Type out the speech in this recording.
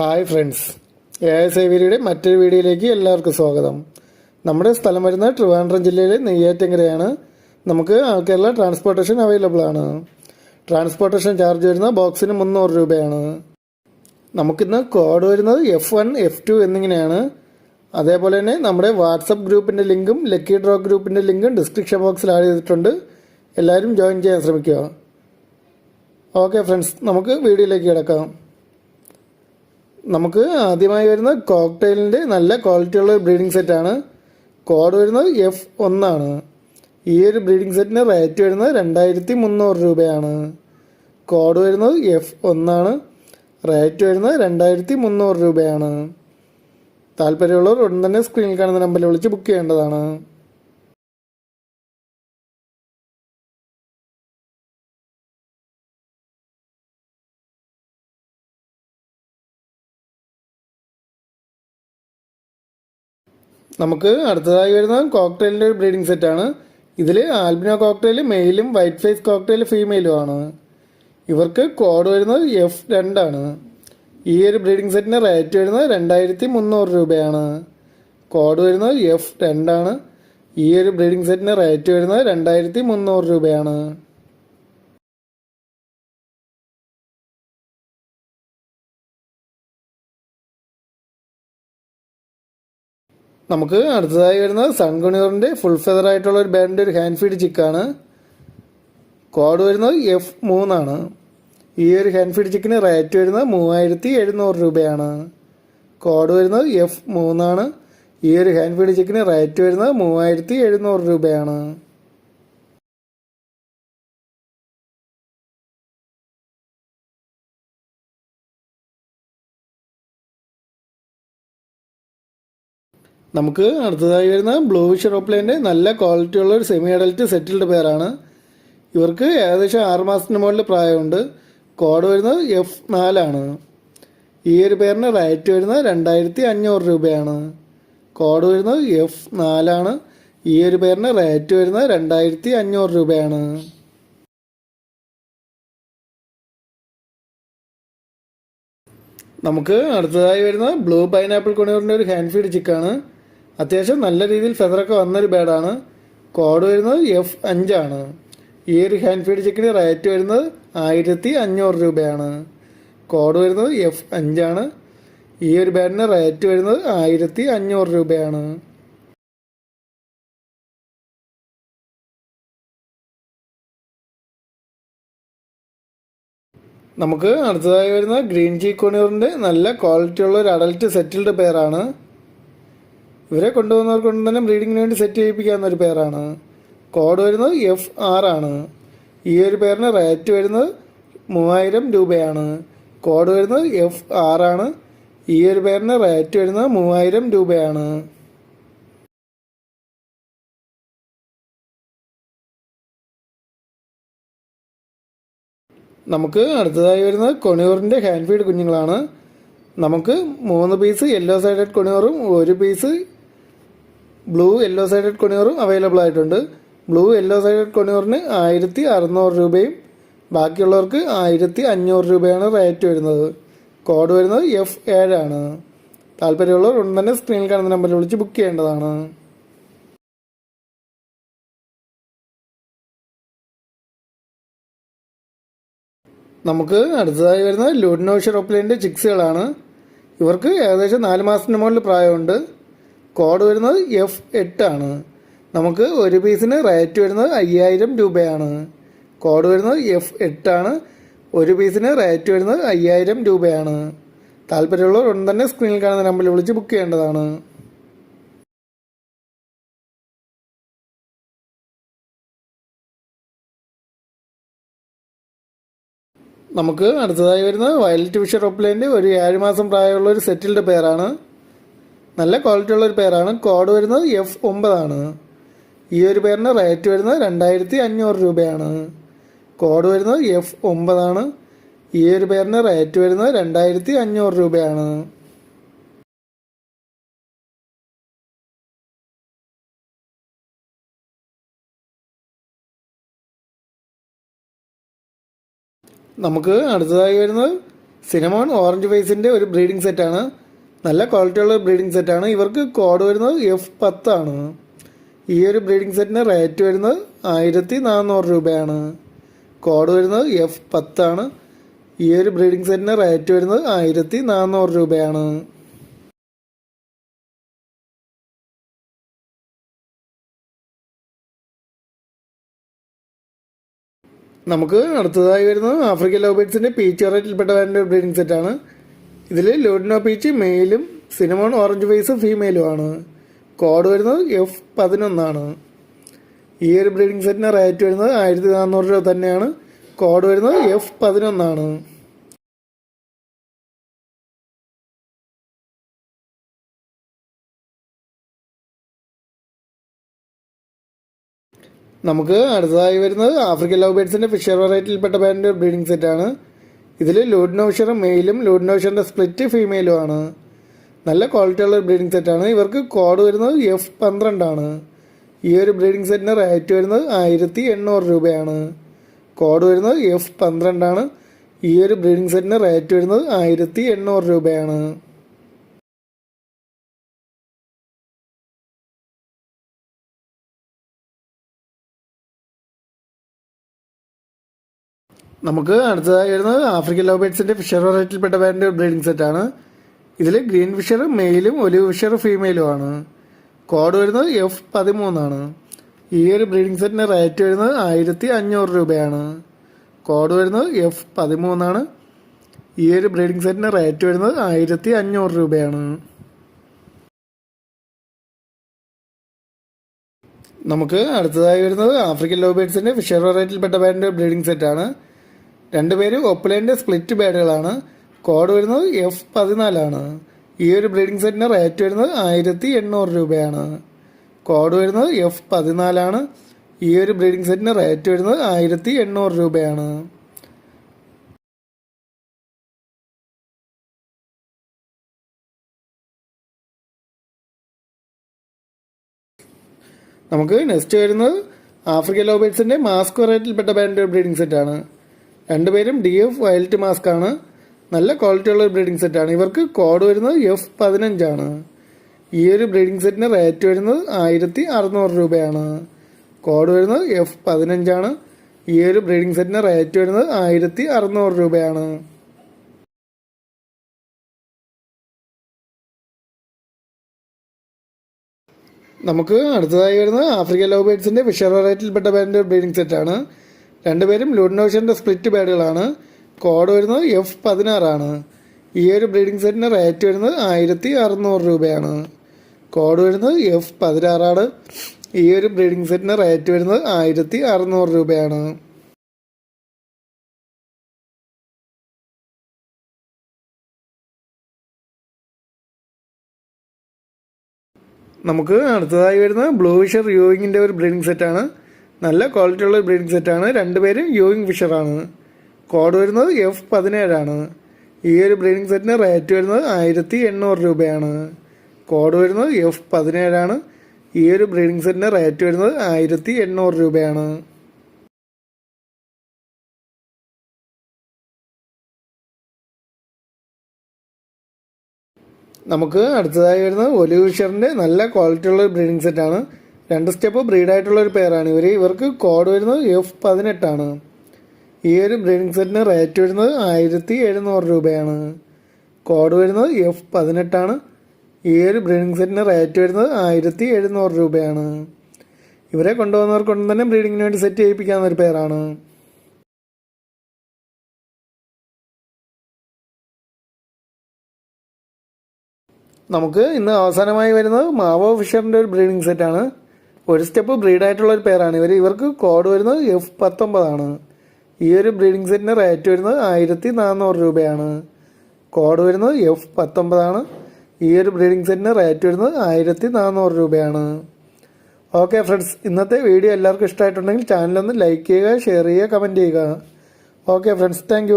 Hi friends A S I മറ്റൊരു വീഡിയോയിലേക്ക് എല്ലാവർക്കും സ്വാഗതം. നമ്മുടെ സ്ഥലം വരുന്ന ട്രിവാൻഡ്രം ജില്ലയിലെ നെയ്യാറ്റങ്കരയാണ് നമുക്ക് കേരള ട്രാൻസ്പോർട്ടേഷൻ അവൈലബിൾ ആണ്. ട്രാൻസ്പോർട്ടേഷൻ ചാർജ് വരുന്ന ബോക്സിന് മുന്നൂറ് രൂപയാണ്. നമുക്കിന്ന് കോഡ് വരുന്നത് എഫ് വൺ എഫ് ടു എന്നിങ്ങനെയാണ്. അതേപോലെ തന്നെ നമ്മുടെ വാട്സപ്പ് ഗ്രൂപ്പിന്റെ ലിങ്കും ലക്കി ഡ്രോ ഗ്രൂപ്പിന്റെ ലിങ്കും ഡിസ്ക്രിപ്ഷൻ ബോക്സിൽ ആഡ് ചെയ്തിട്ടുണ്ട്. എല്ലാവരും ജോയിൻ ചെയ്യാൻ ശ്രമിക്കുക. ഓക്കെ ഫ്രണ്ട്സ് നമുക്ക് വീഡിയോയിലേക്ക് കിടക്കാം. നമുക്ക് ആദ്യമായി വരുന്ന കോക്ടെയിലിന്റെ നല്ല ക്വാളിറ്റിയുള്ള ബ്രീഡിംഗ് സെറ്റാണ് കോഡ് വരുന്നത് എഫ് ഒന്നാണ് ഈ ഒരു ബ്രീഡിംഗ് സെറ്റിന് റേറ്റ് വരുന്നത് രണ്ടായിരത്തി മുന്നൂറ് രൂപയാണ്. കോഡ് വരുന്നത് എഫ് ഒന്നാണ് റേറ്റ് വരുന്നത് രണ്ടായിരത്തി മുന്നൂറ് രൂപയാണ്. താല്പര്യമുള്ളവർ ഉടൻ തന്നെ സ്ക്രീനിൽ കാണുന്ന നമ്പറിൽ വിളിച്ച് ബുക്ക് ചെയ്യേണ്ടതാണ്. നമുക്ക് അടുത്തതായി വരുന്ന കോക്ടെയിലിന്റെ ഒരു ബ്രീഡിംഗ് സെറ്റാണ് ഇതിൽ ആൽബിനോ കോക്ടെയിൽ മെയിലും വൈറ്റ് ഫേസ് കോക്ടെയിൽ ഫീമെയിലും ആണ്. ഇവർക്ക് കോഡ് വരുന്നത് എഫ് രണ്ടാണ് ഈ ഒരു ബ്രീഡിംഗ് സെറ്റിന് റേറ്റ് വരുന്നത് രണ്ടായിരത്തി മുന്നൂറ് രൂപയാണ്. കോഡ് വരുന്നത് എഫ് രണ്ടാണ് ഈ ഒരു ബ്രീഡിംഗ് സെറ്റിന് റേറ്റ് വരുന്നത് രണ്ടായിരത്തി മുന്നൂറ് രൂപയാണ്. നമുക്ക് അടുത്തതായി വരുന്നത് സൺഗുണിയറിന്റെ ഫുൾ ഫെദർ ആയിട്ടുള്ള ഒരു ബാൻഡിന്റെ ഒരു ഹാൻഡ് ഫീഡ് ചിക്കാണ് കോഡ് വരുന്നത് എഫ് മൂന്നാണ് ഈ ഒരു ഹാൻഡ് ഫീഡ് ചിക്കിന് റേറ്റ് വരുന്നത് മൂവായിരത്തി എഴുന്നൂറ് രൂപയാണ്. കോഡ് വരുന്നത് എഫ് മൂന്നാണ് ഈ ഒരു ഹാൻഡ് ഫീഡ് ചിക്കിന് റേറ്റ് വരുന്നത് മൂവായിരത്തി എഴുന്നൂറ് രൂപയാണ്. നമുക്ക് അടുത്തതായി വരുന്ന ബ്ലൂ ഷെറോപ്ലേന്റെ നല്ല ക്വാളിറ്റിയുള്ള ഒരു സെമി അഡൽറ്റ് സെറ്റിൽഡ് പേരാണ് ഇവർക്ക് ഏകദേശം ആറ് മാസത്തിന് മുകളിൽ പ്രായമുണ്ട്. കോഡ് വരുന്നത് എഫ് നാലാണ് ഈ ഒരു പേരിന് റേറ്റ് വരുന്നത് രണ്ടായിരത്തി അഞ്ഞൂറ് രൂപയാണ്. കോഡ് വരുന്നത് എഫ് നാലാണ് ഈ ഒരു പേരിന് റേറ്റ് വരുന്നത് രണ്ടായിരത്തി അഞ്ഞൂറ് രൂപയാണ്. നമുക്ക് അടുത്തതായി വരുന്ന ബ്ലൂ പൈനാപ്പിൾ കൊണിയൂറിന്റെ ഒരു ഹാൻഡ് ഫീഡ് ചിക്കാണ് അത്യാവശ്യം നല്ല രീതിയിൽ ഫെദറൊക്കെ വന്നൊരു ബേഡാണ് കോഡ് വരുന്നത് എഫ് അഞ്ചാണ് ഈ ഒരു ഹാൻഡ് ഫീഡ് ചെക്കിന് റേറ്റ് വരുന്നത് ആയിരത്തി അഞ്ഞൂറ് രൂപയാണ്. കോഡ് വരുന്നത് എഫ് അഞ്ചാണ് ഈ ഒരു ബാഡിന് റേറ്റ് വരുന്നത് ആയിരത്തി അഞ്ഞൂറ് രൂപയാണ്. നമുക്ക് അടുത്തതായി വരുന്ന ഗ്രീൻ ചീ കോണിയറിന്റെ നല്ല ക്വാളിറ്റിയുള്ള ഒരു അഡൽറ്റ് സെറ്റിൽഡ് പെയറാണ് ഇവരെ കൊണ്ടുവന്നവർ കൊണ്ട് തന്നെ ബ്രീഡിങ്ങിന് വേണ്ടി സെറ്റ് ചെയ്യിപ്പിക്കാവുന്ന ഒരു പേരാണ് കോഡ് വരുന്നത് എഫ് ആർ ആണ്. ഈ ഒരു പേരിന് റേറ്റ് വരുന്നത് മൂവായിരം രൂപയാണ്. കോഡ് വരുന്നത് എഫ് ആർ ആണ്. ഈ ഒരു പേരിന് റേറ്റ് വരുന്നത് മൂവായിരം രൂപയാണ്. നമുക്ക് അടുത്തതായി വരുന്നത് കൊണിയൂറിന്റെ ഹാൻഡ് ഫീഡ് കുഞ്ഞുങ്ങളാണ്. നമുക്ക് മൂന്ന് പീസ് യെല്ലോ സൈഡഡ് കൊണിയൂറും ഒരു പീസ് ബ്ലൂ യെല്ലോ സൈഡഡ് കൊണിയൂറും അവൈലബിൾ ആയിട്ടുണ്ട്. ബ്ലൂ യെല്ലോ സൈഡഡ് കൊണിയൂറിന് ആയിരത്തി അറുന്നൂറ് രൂപയും ബാക്കിയുള്ളവർക്ക് ആയിരത്തി അഞ്ഞൂറ് രൂപയാണ് റേറ്റ് വരുന്നത്. കോഡ് വരുന്നത് എഫ് ഏഴാണ് താല്പര്യമുള്ളവർ ഉടൻ തന്നെ സ്ക്രീനിൽ കാണുന്ന നമ്പറിൽ വിളിച്ച് ബുക്ക് ചെയ്യേണ്ടതാണ്. നമുക്ക് അടുത്തതായി വരുന്ന ലൂഡിനോ ഷെറോപ്ലേന്റെ ചിക്സുകളാണ് ഇവർക്ക് ഏകദേശം നാല് മാസത്തിന് മുകളിൽ പ്രായമുണ്ട്. കോഡ് വരുന്നത് എഫ് എട്ടാണ് നമുക്ക് ഒരു പീസിന് റേറ്റ് വരുന്നത് അയ്യായിരം രൂപയാണ്. കോഡ് വരുന്നത് എഫ് എട്ടാണ് ഒരു പീസിന് റേറ്റ് വരുന്നത് അയ്യായിരം രൂപയാണ്. താല്പര്യമുള്ളവർ ഉടൻ തന്നെ സ്ക്രീനിൽ കാണുന്ന നമ്പറിൽ വിളിച്ച് ബുക്ക് ചെയ്യേണ്ടതാണ്. നമുക്ക് അടുത്തതായി വരുന്നത് വയലറ്റ് ഫിഷർ ഒപ്ലൈന്റെ ഒരു ഏഴ് മാസം പ്രായമുള്ള ഒരു സെറ്റിൽഡ് പെയറാണ് നല്ല ക്വാളിറ്റി ഉള്ള ഒരു പേരാണ്. കോഡ് വരുന്നത് എഫ് ഒമ്പതാണ് ഈ ഒരു പേരിന് റേറ്റ് വരുന്നത് രണ്ടായിരത്തി അഞ്ഞൂറ് രൂപയാണ്. കോഡ് വരുന്നത് എഫ് ഒമ്പതാണ് ഈ ഒരു പേരിന് റേറ്റ് വരുന്നത് രണ്ടായിരത്തി അഞ്ഞൂറ് രൂപയാണ്. നമുക്ക് അടുത്തതായി വരുന്നത് സിനമോൺ ഓറഞ്ച് ഫേസിന്റെ ഒരു ബ്രീഡിംഗ് സെറ്റാണ് നല്ല ക്വാളിറ്റിയുള്ള ബ്രീഡിംഗ് സെറ്റാണ് ഇവർക്ക് കോഡ് വരുന്നത് എഫ് പത്താണ് ഈ ഒരു ബ്രീഡിംഗ് സെറ്റിന് റേറ്റ് വരുന്നത് ആയിരത്തി നാനൂറ് രൂപയാണ്. കോഡ് വരുന്നത് എഫ് പത്താണ് ഈ ഒരു ബ്രീഡിംഗ് സെറ്റിന് റേറ്റ് വരുന്നത് ആയിരത്തി നാനൂറ് രൂപയാണ്. നമുക്ക് അടുത്തതായി വരുന്നത് ആഫ്രിക്കൻ ലോബേറ്റ്സിന്റെ പീച്ച് വെറൈറ്റിയിൽപ്പെട്ട ബ്രീഡിംഗ് സെറ്റാണ് ഇതിൽ ലോഡിനോ പീച്ച് മെയിലും സിനിമോൺ ഓറഞ്ച് വൈസ് ഫീമെയിലും ആണ്. കോഡ് വരുന്നത് എഫ് പതിനൊന്നാണ്. ഈ ഒരു ബ്രീഡിംഗ് സെറ്റിന് റേറ്റ് വരുന്നത് ആയിരത്തി നാനൂറ് രൂപ തന്നെയാണ്. കോഡ് വരുന്നത് എഫ് പതിനൊന്നാണ്. നമുക്ക് അടുത്തതായി വരുന്നത് ആഫ്രിക്കൻ ലവ് ബേഡ്സിന്റെ ഫിഷർ വെറൈറ്റിയിൽപ്പെട്ട ബാൻഡ് ബ്രീഡിംഗ് സെറ്റാണ്. ഇതിൽ ലൂഡ്നോഷറും മെയിലും ലൂഡ്നോഷറിന്റെ സ്പ്ലിറ്റ് ഫീമെയിലും ആണ്. നല്ല ക്വാളിറ്റി ഉള്ള ബ്രീഡിംഗ് സെറ്റാണ് ഇവർക്ക് കോഡ് വരുന്നത് എഫ് പന്ത്രണ്ടാണ് ഈ ഒരു ബ്രീഡിംഗ് സെറ്റിന് റേറ്റ് വരുന്നത് ആയിരത്തി എണ്ണൂറ് രൂപയാണ്. കോഡ് വരുന്നത് എഫ് പന്ത്രണ്ടാണ് ഈ ഒരു ബ്രീഡിംഗ് സെറ്റിന് റേറ്റ് വരുന്നത് ആയിരത്തി എണ്ണൂറ് രൂപയാണ്. നമുക്ക് അടുത്തതായി വരുന്നത് ആഫ്രിക്കൻ ലവ് ബേഡ്സിന്റെ ഫിഷർ വെറൈറ്റിയിൽപ്പെട്ട ബാൻഡ് ബ്രീഡിംഗ് സെറ്റാണ് ഇതിൽ ഗ്രീൻ ഫിഷർ മെയിലും ഒലിവ് ഫിഷർ ഫീമെയിലും ആണ്. കോഡ് വരുന്നത് എഫ് പതിമൂന്നാണ് ഈ ഒരു ബ്രീഡിംഗ് സെറ്റിന് റേറ്റ് വരുന്നത് ആയിരത്തി അഞ്ഞൂറ് രൂപയാണ്. കോഡ് വരുന്നത് എഫ് പതിമൂന്നാണ് ഈ ഒരു ബ്രീഡിംഗ് സെറ്റിന് റേറ്റ് വരുന്നത് ആയിരത്തി അഞ്ഞൂറ് രൂപയാണ്. നമുക്ക് അടുത്തതായി വരുന്നത് ആഫ്രിക്കൻ ലവ് ഫിഷർ വെറൈറ്റിയിൽപ്പെട്ട ബാൻഡ് ബ്രീഡിംഗ് സെറ്റാണ് രണ്ടുപേരും ഒപ്പലേന്റെ സ്പ്ലിറ്റ് ബേഡുകളാണ് കോഡ് വരുന്നത് എഫ് പതിനാലാണ്. ഈ ഒരു ബ്രീഡിംഗ് സെറ്റിന് റേറ്റ് വരുന്നത് ആയിരത്തി എണ്ണൂറ് രൂപയാണ്. കോഡ് വരുന്നത് എഫ് പതിനാലാണ്. ഈ ഒരു ബ്രീഡിംഗ് സെറ്റിന് റേറ്റ് വരുന്നത് ആയിരത്തി എണ്ണൂറ് രൂപയാണ്. നമുക്ക് നെക്സ്റ്റ് വരുന്നത് ആഫ്രിക്കൻ ലോബേഴ്സിന്റെ മാസ്ക് വെറൈറ്റിയിൽപ്പെട്ട ബാൻഡ് ബ്രീഡിംഗ് സെറ്റാണ് രണ്ടുപേരും ഡി എഫ് വയലറ്റ് മാസ്ക് ആണ്. നല്ല ക്വാളിറ്റി ഉള്ള ഒരു ബ്രീഡിംഗ് സെറ്റാണ് ഇവർക്ക് കോഡ് വരുന്നത് എഫ് പതിനഞ്ചാണ് ഈ ഒരു ബ്രീഡിംഗ് സെറ്റിന് റേറ്റ് വരുന്നത് ആയിരത്തി അറുന്നൂറ് രൂപയാണ്. കോഡ് വരുന്നത് എഫ് പതിനഞ്ചാണ് ഈ ഒരു ബ്രീഡിംഗ് സെറ്റിന് റേറ്റ് വരുന്നത് ആയിരത്തി അറുന്നൂറ് രൂപയാണ്. നമുക്ക് അടുത്തതായി വരുന്നത് ആഫ്രിക്കൻ ലവ് ബേഡ്സിന്റെ ഫിഷർ വെറൈറ്റിയിൽപ്പെട്ട ബാൻഡ് ബ്രീഡിംഗ് സെറ്റാണ് രണ്ടുപേരും ലുഡ്നോഷന്റെ സ്പ്ലിറ്റ് ബേഡുകളാണ്. കോഡ് വരുന്നത് എഫ് പതിനാറാണ് ഈ ഒരു ബ്രീഡിംഗ് സെറ്റിന് റേറ്റ് വരുന്നത് ആയിരത്തി അറുന്നൂറ് രൂപയാണ്. കോഡ് വരുന്നത് എഫ് പതിനാറാണ് ഈ ഒരു ബ്രീഡിംഗ് സെറ്റിന് റേറ്റ് വരുന്നത് ആയിരത്തി അറുന്നൂറ് രൂപയാണ്. നമുക്ക് അടുത്തതായി വരുന്നത് ബ്ലൂവിഷർ യൂവിങ്ങിന്റെ ഒരു ബ്രീഡിംഗ് സെറ്റാണ്. നല്ല ക്വാളിറ്റി ഉള്ള ബ്രീഡിംഗ് സെറ്റാണ്. രണ്ടുപേരും യൂയിങ് ഫിഷറാണ്. കോഡ് വരുന്നത് എഫ് പതിനേഴാണ്. ഈ ഒരു ബ്രീഡിംഗ് സെറ്റിന് റേറ്റ് വരുന്നത് ആയിരത്തി എണ്ണൂറ് രൂപയാണ്. കോഡ് വരുന്നത് എഫ് പതിനേഴാണ്. ഈ ഒരു ബ്രീഡിംഗ് സെറ്റിന് റേറ്റ് വരുന്നത് ആയിരത്തി എണ്ണൂറ് രൂപയാണ്. നമുക്ക് അടുത്തതായി വരുന്നത് ഒലിവ് ഫിഷറിന്റെ നല്ല ക്വാളിറ്റി ഉള്ള ബ്രീഡിംഗ് സെറ്റാണ്. രണ്ട് സ്റ്റെപ്പ് ബ്രീഡായിട്ടുള്ള ഒരു പേരാണ് ഇവർ ഇവർക്ക് കോഡ് വരുന്നത് എഫ് പതിനെട്ടാണ് ഈ ഒരു ബ്രീഡിംഗ് സെറ്റിന് റേറ്റ് വരുന്നത് ആയിരത്തി എഴുന്നൂറ് രൂപയാണ്. കോഡ് വരുന്നത് എഫ് പതിനെട്ടാണ് ഈ ഒരു ബ്രീഡിംഗ് സെറ്റിന് റേറ്റ് വരുന്നത് ആയിരത്തി എഴുന്നൂറ് രൂപയാണ്. ഇവരെ കൊണ്ടുപോകുന്നവർക്കൊന്നും തന്നെ ബ്രീഡിങ്ങിന് വേണ്ടി സെറ്റ് ചെയ്യിപ്പിക്കാവുന്ന ഒരു പേരാണ് നമുക്ക് ഇന്ന് അവസാനമായി വരുന്നത് മാവോ ഫിഷറിന്റെ ഒരു ബ്രീഡിംഗ് സെറ്റാണ് ഒരു സ്റ്റെപ്പ് ബ്രീഡായിട്ടുള്ള ഒരു പേരാണ് ഇവർ ഇവർക്ക് കോഡ് വരുന്നത് എഫ് പത്തൊമ്പതാണ് ഈ ഒരു ബ്രീഡിംഗ് സെറ്റിന് റേറ്റ് വരുന്നത് ആയിരത്തി നാനൂറ് രൂപയാണ്. കോഡ് വരുന്നത് എഫ് പത്തൊമ്പതാണ് ഈ ഒരു ബ്രീഡിംഗ് സെറ്റിന് റേറ്റ് വരുന്നത് ആയിരത്തി നാനൂറ് രൂപയാണ്. ഓക്കെ ഫ്രണ്ട്സ് ഇന്നത്തെ വീഡിയോ എല്ലാവർക്കും ഇഷ്ടമായിട്ടുണ്ടെങ്കിൽ ചാനലൊന്ന് ലൈക്ക് ചെയ്യുക ഷെയർ ചെയ്യുക കമന്റ് ചെയ്യുക. Okay friends thank